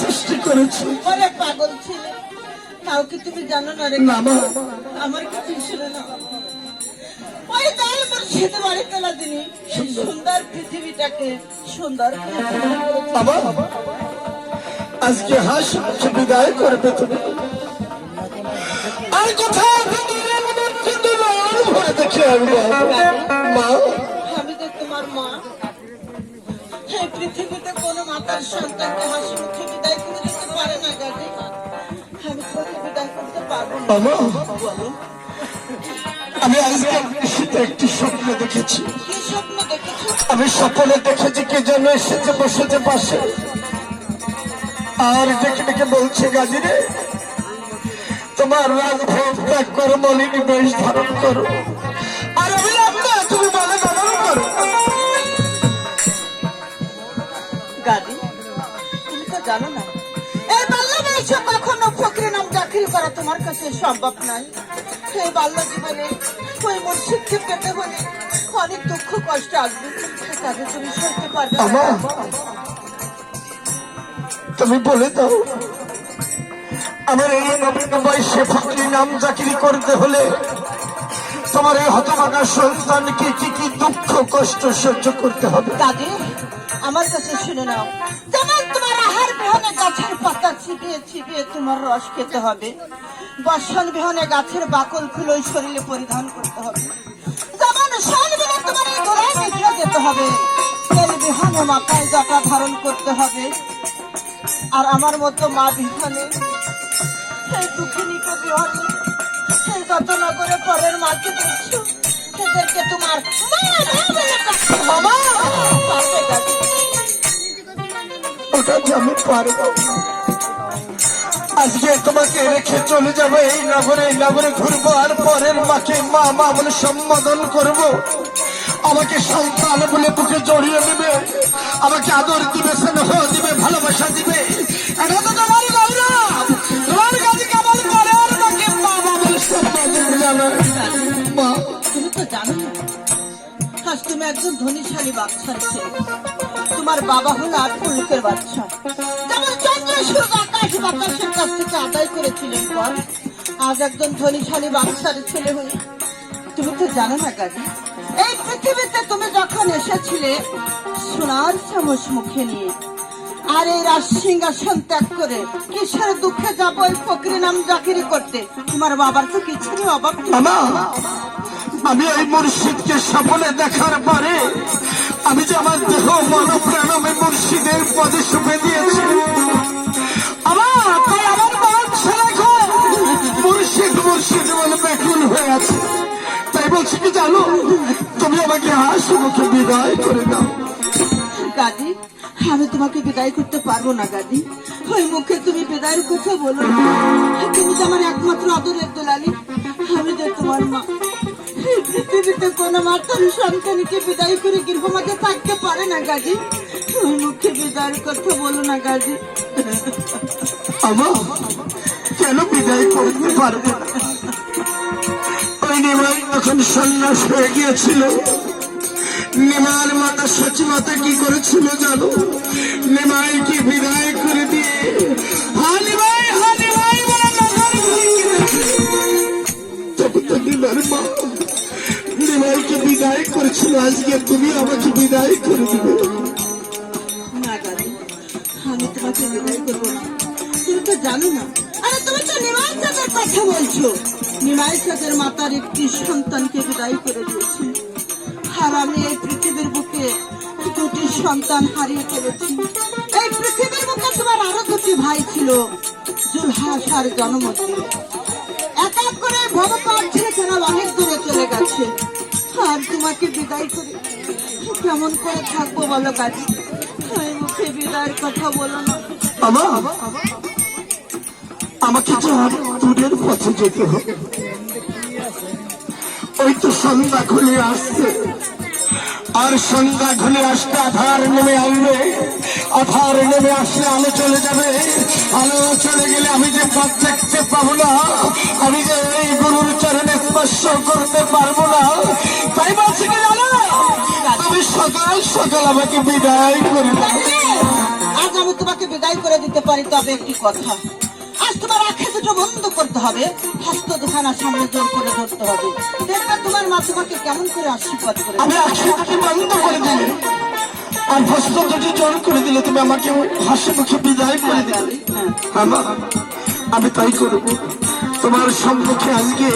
সৃষ্টি করেছ। অনেক পাগল ছিলে। কাউকে তুমি জানো না রে? না আমার কিছু ছিল না। ওই তাই মুর্শিদ বাড়ি তোলা দিনই সুন্দর। পৃথিবীটাকে সুন্দর বাবা আজকে হাস বিদায় করবে তুমি। আর কোথাও দেখে আসব। মা মাতার সন্তানকে হাসি মুখে বিদায় করে দিতে পারে না গাড়ি আমি তোমাকে বিদায় করতে পারব না। বলো আমি আজকে শীতে একটি স্বপ্ন দেখেছি। আমি স্বপ্নে দেখেছি কে যেন এসেছে বসেছে পাশে। আর ডেকে ডেকে বলছে গাজী রে তোমার রাজভোগ ত্যাগ করো মলিনী বেশ ধারণ করো। তোমার কাছে সম্ভব নয় এই বাল্য জীবনে ওই মুর্শিদকে পেতে হলে অনেক দুঃখ কষ্ট আসবে তাদের তুমি সইতে পারবে তুমি বলে দাও আমার এই নবীন বয়সে ফকরি নাম চাকরি করতে হলে তোমার এই হতভাগা সন্তানকে কি কি দুঃখ কষ্ট সহ্য করতে হবে? দাদি আমার কাছে শুনে নাও। ছিপিয়ে ছিপিয়ে তোমার রস খেতে হবে। বর্ষণ বিহনে গাছের বাকল ফুল ওই শরীরে পরিধান করতে হবে। মাথায় ধারণ করতে হবে। আর আমার মতো মা সেই সেই পরের মাকে তোমার আমি পারব আজকে তোমাকে রেখে চলে যাব এই নগরে এই নগরে ঘুরবো আর পরের মাকে মা মা বলে সম্বোধন করব। আমাকে সন্তান বলে বুকে জড়িয়ে নেবে, আমাকে আদর দিবে, স্নেহ দিবে, ভালোবাসা দিবে। তোমার মা বলে তুমি একজন তোমার বাবা হলো আর বাচ্চা। যেমন বাতাসের কাছ থেকে আদায় করেছিলেন পর আজ একজন ধনীশালী বাচ্চার ছেলে হয়ে। তুমি তো জানো না গাড়ি। এই পৃথিবীতে তুমি যখন এসেছিলে, সোনার চামচ মুখে নিয়ে, আর এই রাজ সিংহাসন ত্যাগ করে কিসের দুঃখে যাব এই ফকরি নাম চাকরি করতে? তোমার বাবার তো কিছুরই অভাব মামা, আমি এই মুর্শিদকে স্বপ্নে দেখার পরে, আমি যে আমার দেহ মন আমি মুর্শিদের পদে সুপে দিয়েছি। মুর্শিদ বলে ব্যাকুল হয়ে আছে। তাই বলছি কি জানো? তুমি আমাকে হাসি মুখে বিদায় করে দাও। গাদি আমি তোমাকে বিদায় করতে পারব না গাদি। ওই মুখে তুমি বিদায়ের কথা বলো তুমি তো আমার একমাত্র আদরের দোলালি। আমি যে তোমার মা। পৃথিবীতে কোনো মাতার সন্তানকে বিদায় করে গৃহমাঝে থাকতে পারে না গাদি। ওই মুখে বিদায়ের কথা বলো না আমার কেন বিদায় করতে পারব না? নিমাই তখন সন্ন্যাস হয়ে গিয়েছিল, নিমার মাতা সচিমাতা কি করেছিল জানো? নিমাইকে বিদায় করে দিয়ে নিমার বিদায় করেছিল, আজকে তুমি আমাকে বিদায় করে দিবে। আমি তোমাকে বিদায় করব তুমি তো জানো না। আরে তুমি তো নিমাই কথা বলছো। নিমাই চাঁদের মাতার একটি সন্তানকে বিদায় করে দিয়েছি। আর আমি এই পৃথিবীর বুকে দুটি সন্তান হারিয়ে ফেলেছি। এই পৃথিবীর বুকে তোমার আরও দুটি ভাই ছিল জুলহাস আর জনমতি। এক এক করে ভবপাঠ ছেড়ে তারা অনেক দূরে চলে গেছে। আর তোমাকে বিদায় করে। কেমন করে থাকব বলো কাজী মুখে বিদায়ের কথা বলো না। আমাকে দূরের পথে যেতে হবে ওই তো সন্ধ্যা খুলে আসছে। আর সন্ধ্যা ঘুরে আসতে আধার নেমে আসবে। আধার নেমে আসলে আলো চলে যাবে। আলো চলে গেলে আমি যে পথ দেখতে পাবো না, আমি যে এই গুরুর চরণে স্পর্শ করতে পারব না, তাই বলছি কি জানো? তুমি সকাল সকাল আমাকে বিদায় করে আজ আমি তোমাকে বিদায় করে দিতে পারি, তবে একটি কথা। আজ তোমার আখে দুটো বন্ধ করতে হবে। হস্ত দুখানা সামনে জোর করে ধরতে হবে। দেখবে তোমার মা তোমাকে কেমন করে আশীর্বাদ করে। আমি আখিরাকে বন্ধ করে দিলে আর হস্ত দুটি জোর করে দিলে তুমি আমাকে হাসি মুখে বিদায় করে দিলে। আমার আমি তাই করব। তোমার সম্মুখে আজকে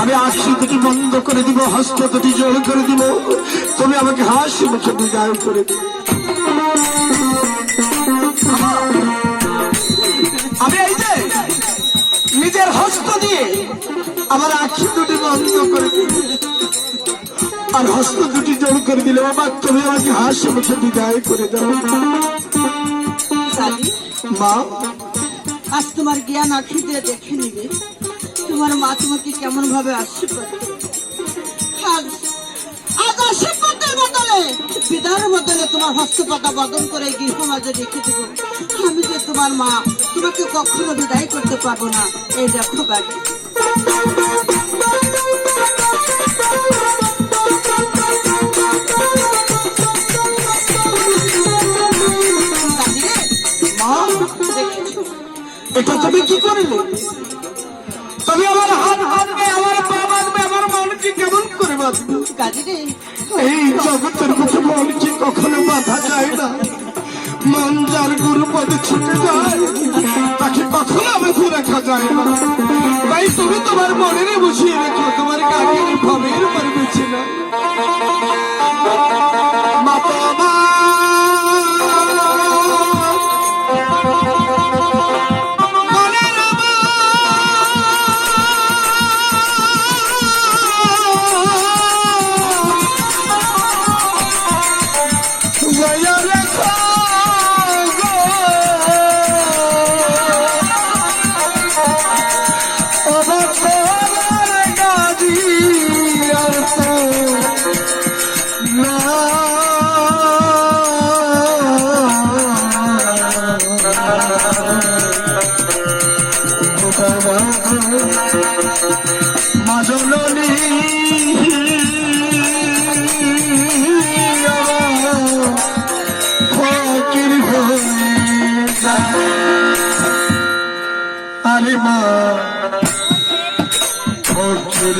আমি আখি দুটি বন্ধ করে দিব হস্ত দুটি জোর করে দিব। তুমি আমাকে হাসি মুখে বিদায় করে দিবে আমার আখি দুটি বন্ধ করে আর হস্ত দুটি জোর করে দিলে বাবা তুমি আমাকে হাসি মুখে বিদায় করে দাও। মা? আজ তোমার জ্ঞান আখি দিয়ে দেখে নিবে তোমার মা তোমাকে কেমন ভাবে আশীর্বাদ। আজ আজ আশীর্বাদের বদলে বিদায়ের বদলে তোমার হস্তপাতা বদল করে গৃহ মাঝে রেখে দেব। আমি যে তোমার মা তোমাকে কখনো বিদায় করতে পারব না। এই দেখো দেখেছ এটা কি করলে? তুমি এই জগতের মনকে কখনো বাঁধা যায় না। মন যার গুরু পদে ছুটে যায়, তাকে কখনো বেঁধে রাখা যায় না। তুমি তোমার মনে বসিয়ে রেখো তোমার গাড়ির ভবের উপর বেছে না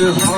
ফকির